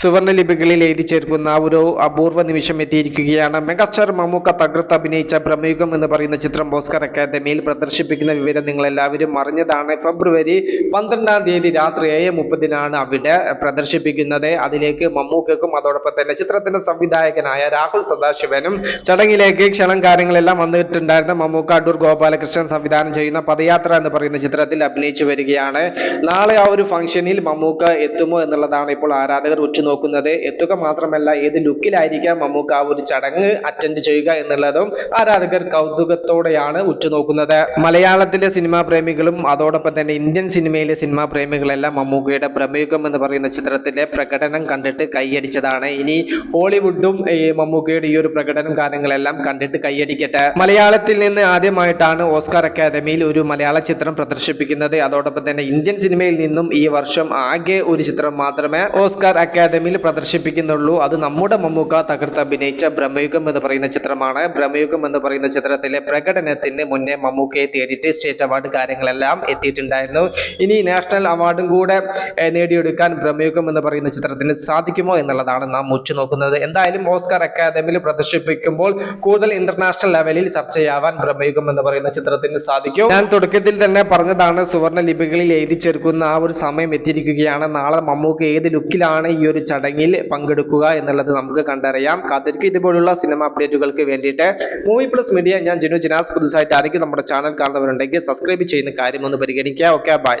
സുവർണ ലിപികളിൽ എഴുതി ചേർക്കുന്ന ഒരു അപൂർവ നിമിഷം എത്തിയിരിക്കുകയാണ്. മെഗാസ്റ്റാർ മമ്മൂക്ക തകർത്ത് അഭിനയിച്ച പ്രമേയുഗം എന്ന് പറയുന്ന ചിത്രം ഓസ്കർ അക്കാദമിയിൽ പ്രദർശിപ്പിക്കുന്ന വിവരം നിങ്ങൾ എല്ലാവരും അറിഞ്ഞതാണ്. ഫെബ്രുവരി പന്ത്രണ്ടാം തീയതി രാത്രി ഏഴ് മുപ്പതിനാണ് അവിടെ പ്രദർശിപ്പിക്കുന്നത്. അതിലേക്ക് മമ്മൂക്കും അതോടൊപ്പം തന്നെ ചിത്രത്തിന്റെ സംവിധായകനായ രാഹുൽ സദാശിവനും ചടങ്ങിലേക്ക് ക്ഷണം കാര്യങ്ങളെല്ലാം വന്നിട്ടുണ്ടായിരുന്ന. മമ്മൂക്ക അടൂർ ഗോപാലകൃഷ്ണൻ സംവിധാനം ചെയ്യുന്ന പദയാത്ര എന്ന് പറയുന്ന ചിത്രത്തിൽ അഭിനയിച്ചു വരികയാണ്. നാളെ ആ ഒരു ഫംഗ്ഷനിൽ മമ്മൂക്ക എത്തുമോ എന്നുള്ളതാണ് ഇപ്പോൾ ആരാധകർ ഉറ്റുനോക്കുന്നത് എത്തുക മാത്രമല്ല ഏത് ലുക്കിലായിരിക്കാം മമ്മൂക്ക ആ ഒരു ചടങ്ങ് അറ്റൻഡ് ചെയ്യുക എന്നുള്ളതും ആരാധകർ കൗതുകത്തോടെയാണ് ഉറ്റുനോക്കുന്നത്. മലയാളത്തിലെ സിനിമാ പ്രേമികളും അതോടൊപ്പം തന്നെ ഇന്ത്യൻ സിനിമയിലെ സിനിമാ പ്രേമികളെല്ലാം മമ്മൂക്കയുടെ പ്രമേയുഗം എന്ന് പറയുന്ന ചിത്രത്തിലെ പ്രകടനം കണ്ടിട്ട് കൈയടിച്ചതാണ്. ഇനി ഹോളിവുഡും ഈ മമ്മൂക്കയുടെ ഈ ഒരു പ്രകടനം കാര്യങ്ങളെല്ലാം കണ്ടിട്ട് കൈയടിക്കട്ടെ. മലയാളത്തിൽ നിന്ന് ആദ്യമായിട്ടാണ് ഓസ്കാർ അക്കാദമിയിൽ ഒരു മലയാള ചിത്രം പ്രദർശിപ്പിക്കുന്നത്. അതോടൊപ്പം തന്നെ ഇന്ത്യൻ സിനിമയിൽ നിന്നും ഈ വർഷം ആകെ ഒരു ചിത്രം മാത്രമേ ഓസ്കാർ അക്കാദമിയിൽ പ്രദർശിപ്പിക്കുന്നുള്ളൂ. അത് നമ്മുടെ മമ്മൂക്ക തകർത്ത് അഭിനയിച്ച ബ്രഹ്മയുഗം എന്ന് പറയുന്ന ചിത്രമാണ്. ബ്രഹ്മയുഗം എന്ന് പറയുന്ന ചിത്രത്തിലെ പ്രകടനത്തിന് മുന്നേ മമ്മൂക്കയെ തേടിയിട്ട് സ്റ്റേറ്റ് അവാർഡ് കാര്യങ്ങളെല്ലാം എത്തിയിട്ടുണ്ടായിരുന്നു. ഇനി നാഷണൽ അവാർഡും കൂടെ നേടിയെടുക്കാൻ ബ്രഹ്മയുഗം എന്ന് പറയുന്ന ചിത്രത്തിന് സാധിക്കുമോ എന്നുള്ളതാണ് നാം ഉറ്റുനോക്കുന്നത് എന്തായാലും ഓസ്കാർ അക്കാദമിയിൽ പ്രദർശിപ്പിക്കുമ്പോൾ കൂടുതൽ ഇന്റർനാഷണൽ ലെവലിൽ ചർച്ചയാവാൻ ബ്രഹ്മയുഗം എന്ന് പറയുന്ന ചിത്രത്തിന് സാധിക്കും. ഞാൻ തുടക്കത്തിൽ തന്നെ പറഞ്ഞതാണ് സുവർണ ലിപികളിൽ എഴുതി ചേർക്കുന്ന ആ ഒരു സമയം എത്തിയിരിക്കുകയാണ്. നാളെ മമ്മൂക്ക ഏത് ലുക്കിലാണ് ഈ ഒരു ചടങ്ങിൽ പങ്കെടുക്കുക എന്നുള്ളത് നമുക്ക് കണ്ടറിയാം. കാത്തിരിക്കും ഇതുപോലുള്ള സിനിമ അപ്ഡേറ്റുകൾക്ക് വേണ്ടിയിട്ട്. മൂവി പ്ലസ് മീഡിയ ഞാൻ ജിനു ജിനാസ്. പുതുസായിട്ട് ആരെങ്കിലും നമ്മുടെ ചാനൽ കാണുന്നവരുണ്ടെങ്കിൽ സബ്സ്ക്രൈബ് ചെയ്യുന്ന കാര്യം ഒന്ന് പരിഗണിക്കുക. Okay bye